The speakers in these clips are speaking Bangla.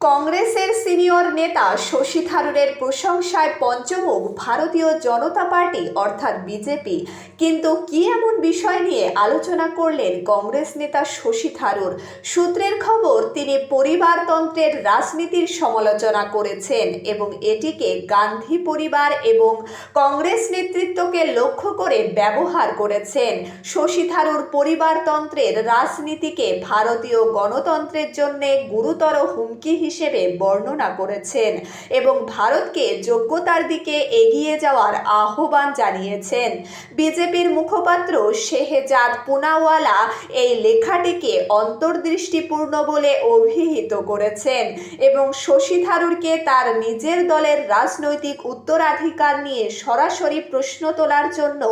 কংগ্রেসের সিনিয়র নেতা শশী থারুরের প্রশংসায় পঞ্চমুখ ভারতীয় জনতা পার্টি, অর্থাৎ বিজেপি। কিন্তু কি এমন বিষয় নিয়ে আলোচনা করলেন কংগ্রেস নেতা শশী থারুর? সূত্রের খবর, তিনি পরিবারতন্ত্রের রাজনীতির সমালোচনা করেছেন এবং এটিকে গান্ধী পরিবার এবং কংগ্রেস নেতৃত্বকে লক্ষ্য করে ব্যবহার করেছেন। শশী থারুর পরিবারতন্ত্রের রাজনীতিকে ভারতীয় গণতন্ত্রের জন্য গুরুতর হুমকি হিসেবে বর্ণনা করেছেন এবং ভারতকে যোগ্যতার দিকে এগিয়ে যাওয়ার আহ্বান জানিয়েছেন। বিজেপির মুখপাত্র শেহজাদ পুনাওয়ালা এই লেখাটিকে অন্তর্দৃষ্টিপূর্ণ বলে অভিহিত করেছেন এবং শশী থারুরকে তার নিজের দলের রাজনৈতিক উত্তরাধিকার নিয়ে সরাসরি প্রশ্ন তোলার জন্য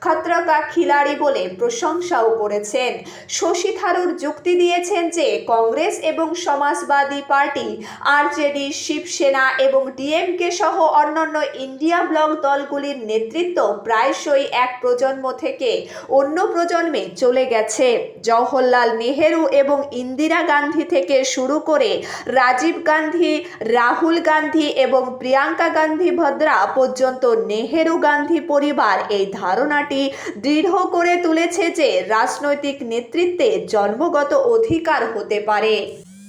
খতরকা খিলাড়ি বলে প্রশংসাও করেছেন। শশী থারুর যুক্তি দিয়েছেন যে, কংগ্রেস এবং সমাজবাদী পার্টি আরজেডি শিবসেনা এবং ডিএমকে সহ অন্যান্য ইন্ডিয়া ব্লক দলগুলির নেতৃত্ব প্রায়শই এক প্রজন্ম থেকে অন্য প্রজন্মে চলে গেছে। জওহরলাল নেহেরু এবং ইন্দিরা গান্ধী থেকে শুরু করে রাজীব গান্ধী, রাহুল গান্ধী এবং প্রিয়াঙ্কা গান্ধী ভদ্রা পর্যন্ত নেহেরু গান্ধী পরিবার এই ধারণাটি দৃঢ় করে তুলেছে যে রাজনৈতিক নেতৃত্বে জন্মগত অধিকার হতে পারে।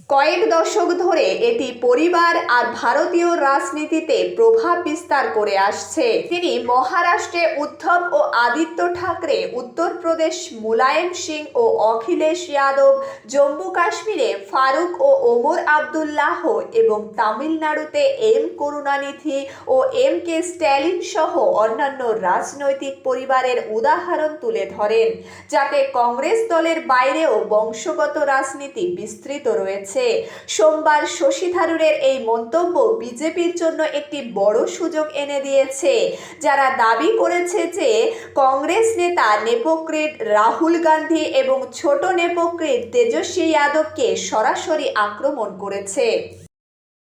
কয়েক দশক ধরে এটি পরিবার আর ভারতীয় রাজনীতিতে প্রভাব বিস্তার করে আসছে। তিনি মহারাষ্ট্রে উদ্ধব ও আদিত্য ঠাকরে, উত্তরপ্রদেশ মুলায়ম সিং ও অখিলেশ যাদব, জম্মু কাশ্মীরে ফারুক ও ওমর আবদুল্লাহ এবং তামিলনাড়ুতে এম করুণানিধি ও এম কে স্ট্যালিন সহ অন্যান্য রাজনৈতিক পরিবারের উদাহরণ তুলে ধরেন, যাতে কংগ্রেস দলের বাইরেও বংশগত রাজনীতি বিস্তৃত রয়েছে। সোমবার শশী থারুরের এই মন্তব্য বিজেপির জন্য একটি বড় সুযোগ এনে দিয়েছে। যারা দাবি করেছে যে কংগ্রেস নেতা নেপোক্রিট রাহুল গান্ধী এবং ছোট নেপোক্রেট তেজস্বী যাদবকে সরাসরি আক্রমণ করেছে।